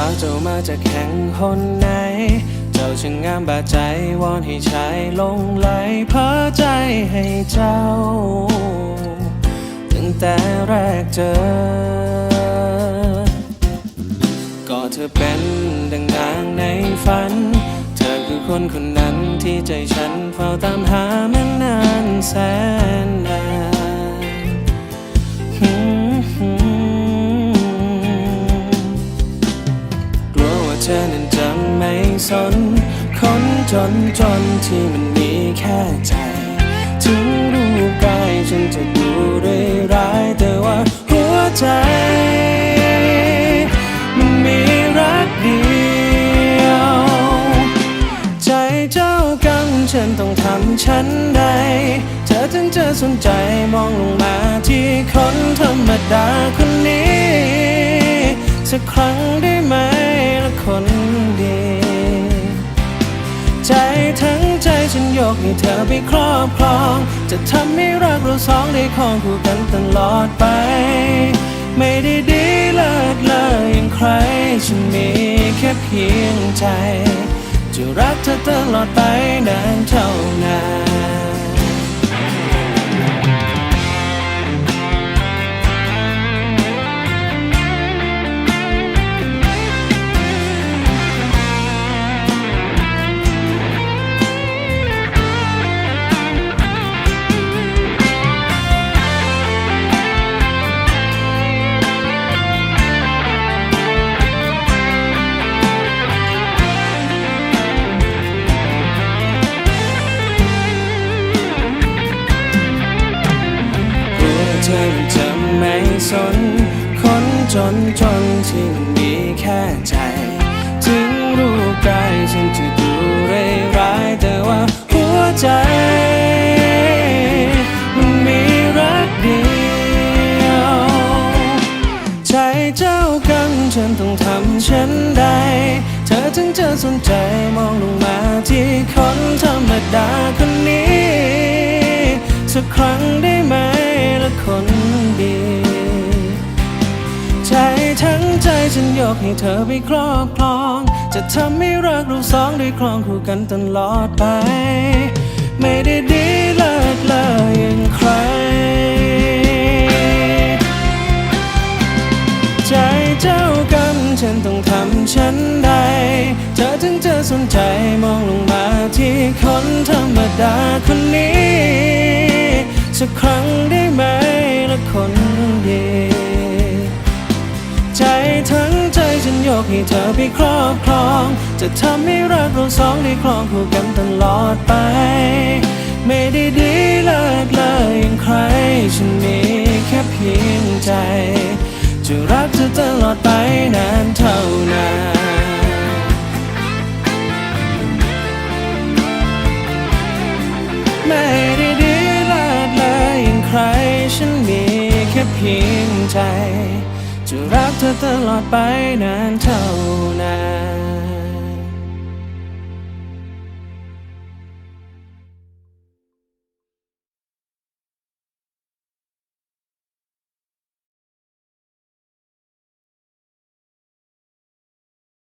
ฟ้าเจ้ามาจากแข่งหนไหน เจ้าช่างงามบาดใจวอนให้ชายลงไหลเพ้อใจให้เจ้า ตั้งแต่แรกเจอ ก็เธอเป็นดังนางในฝัน เธอคือคนคนนั้นที่ใจฉันเฝ้าตามหามานานแสนนาน สน คนจนจนที่มันมีแค่ใจ ถึงรูปกายฉันจะดูได้ร้ายแต่ว่าหัวใจ มันมีรักเดียว ใจเจ้ากรรมฉันต้องทำฉันใด เธอถึงจะสนใจมองลงมาที่คนธรรมดาคนนี้ สักครั้งได้ ใจทั้งใจฉันยกให้เธอไปครอบครอง จะทำให้รักเราสองได้คองคู่กันตลอดไป ไม่ได้ดีเลิศเลยอย่างใคร ฉันมีแค่เพียงใจ จะรักเธอตลอดไป จนจนที่มันมีแค่ใจ ถึงรูปกายฉันจะดูเร้ร้ายแต่ว่าหัวใจ มันมีรักเดียว ใจเจ้ากรรมฉันต้องทำฉันใด เธอถึงจะสนใจมองลงมาที่คนธรรมดาคนนี้ สักครั้งได้ ฉันยกให้เธอไปครอบครอง จะทำให้รักเราสองได้ครองคู่กันตลอดไป ไม่ได้ดีเลิศเลยอย่างใคร ใจเจ้ากรรมฉันต้องทำฉันใด เธอถึงจะสนใจมองลงมาที่คนธรรมดาคนนี้ ให้เธอไปครอบครอง จะทำให้รักเราสองได้ครองคู่กันตลอดไป ไม่ได้ดีเลิศเลยอย่างใคร ฉันมีแค่เพียงใจ จะรักเธอตลอดไปนานเท่านานไม่ได้ดีเลิศเลยอย่างใคร ฉันมีแค่เพียงใจ จะรักเธอตลอดไปนานเท่า